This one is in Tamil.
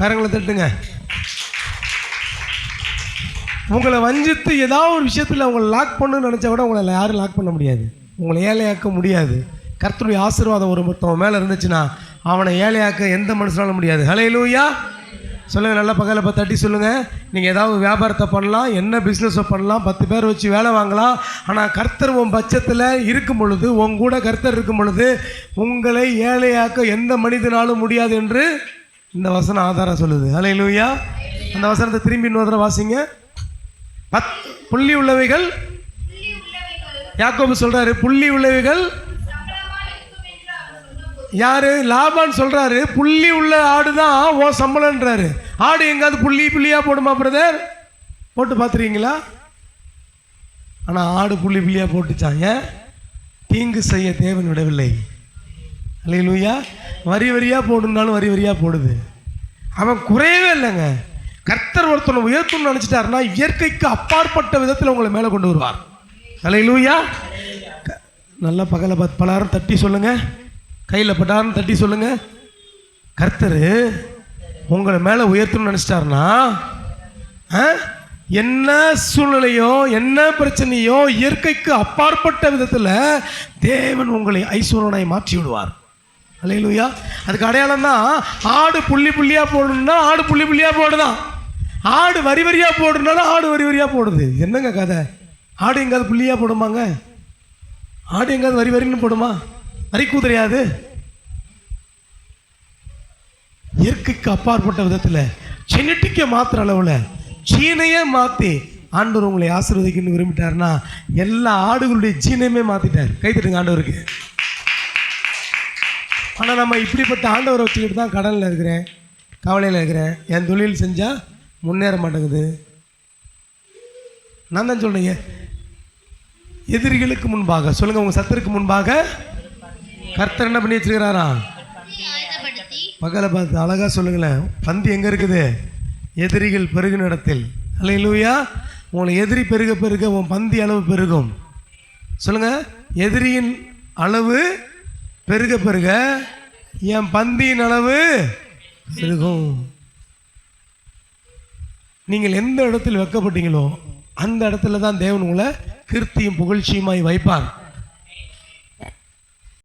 கரங்களை தட்டுங்க. உங்களை வஞ்சித்து ஏதாவது ஒரு விஷயத்தில் உங்களை லாக் பண்ணணும்னு நினச்சா கூட உங்களை யாரும் லாக் பண்ண முடியாது. உங்களை ஏழையாக்க முடியாது. கர்த்தருடைய ஆசீர்வாதம் ஒரு மொத்தம் மேலே இருந்துச்சுன்னா அவனை ஏழையாக்க எந்த மனுஷனாலும் முடியாது. ஹலையிலூயா சொல்லுங்கள் நல்ல பகல இப்போ தட்டி சொல்லுங்கள் நீங்கள் ஏதாவது வியாபாரத்தை பண்ணலாம் என்ன பிஸ்னஸை பண்ணலாம் பத்து பேர் வச்சு வேலை வாங்கலாம். ஆனால் கர்த்தர் உன் பட்சத்தில் இருக்கும் பொழுது உன் கூட கர்த்தர் இருக்கும் பொழுது உங்களை ஏழையாக்க எந்த மனிதனாலும் முடியாது என்று இந்த வசனம் ஆதாரம் சொல்லுது. ஹலே லூயா அந்த வசனத்தை திரும்பி இன்னொரு தடவை வாசிங்க. பத் புள்ளி உள்ளவைகள். யாக்கோபு சொல்றாரு புள்ளி உள்ளவைகள். யாரு? லாபான் சொல்றாரு புள்ளி உள்ள ஆடு தான் ஓ சம்பளன்றாரு. ஆடு எங்காவது புள்ளி புள்ளியா போடுமா பிரதர் போட்டு பார்த்துருக்கீங்களா? ஆனால் ஆடு புள்ளி புள்ளியா போட்டுச்சாங்க தீங்கு செய்ய தேவன் விடவில்லை. அல்லையா வரி வரியாக போடுனாலும் வரி வரியாக போடுது. அவன் குறையவே இல்லைங்க. கர்த்தர் ஒருத்தனை உயர்த்தணும்னு நினச்சிட்டாருன்னா இயற்கைக்கு அப்பாற்பட்ட விதத்தில் உங்களை மேலே கொண்டு வருவார். அல்லையா நல்லா பகல பத் பலாரம் தட்டி சொல்லுங்கள் கையில் பட்டாரம் தட்டி சொல்லுங்கள் கர்த்தர் உங்களை மேலே உயர்த்தணும்னு நினச்சிட்டாருன்னா ஆ? என்ன சூழ்நிலையோ என்ன பிரச்சனையோ இயற்கைக்கு அப்பாற்பட்ட விதத்தில் தேவன் உங்களை ஐஸ்வரனாய் மாற்றி விடுவார் அலையிலுயா அதுக்கு அடையாளம் தான் ஆடு புள்ளி புள்ளியாக போடணும்னா ஆடு புள்ளி புள்ளியாக போடுதான். ஆடு வரி வரியாக போடுறதுனால ஆடு வரி வரியாக போடுது. என்னங்க கதை? ஆடு எங்காவது புள்ளியாக போடுமாங்க? ஆடு எங்காவது வரி வரின்னு போடுமா? வரி கூதறியாது இயற்கைக்கு அப்பாற்பட்ட விதத்தில் ஜெனட்டிக்கை மாத்திர அளவில் சீனையே மாற்றி ஆண்டவர் உங்களை ஆசீர்வதிக்கணும்னு விரும்பிட்டாருன்னா எல்லா ஆடுகளுடைய ஜீனையுமே மாற்றிட்டார் கைத்தட்டுங்க ஆண்டவருக்கு. ஆனால் நம்ம இப்படிப்பட்ட ஆண்டவரை வச்சுக்கிட்டு தான் கடனில் இருக்கிறேன் கவலையில் இருக்கிறேன். என் தொழில் செஞ்சால் முன்னேற மாட்டேங்குது. நான் தான் சொல்கிறீங்க எதிரிகளுக்கு முன்பாக சொல்லுங்கள் உங்கள் சத்தருக்கு முன்பாக கர்த்தர் என்ன பண்ணி வச்சிருக்கிறாரா? ஆயத்தப்படுத்தி பகலை பார்த்து அழகாக சொல்லுங்களேன். பந்தி எங்கே இருக்குது? எதிரிகள் பெருகின இடத்தில். அல்லையிலூயா உங்களை எதிரி பெருக பெருக உன் பந்தி அளவு பெருகும். சொல்லுங்கள் எதிரியின் அளவு பெருக பெருக. என் பந்தியின் அளவு பெருகும். நீங்கள் எந்த இடத்தில் வைக்கப்பட்டீங்களோ அந்த இடத்துல தான் தேவன் உங்களை கிருத்தியும் புகழ்ச்சியுமாய் வைப்பார்.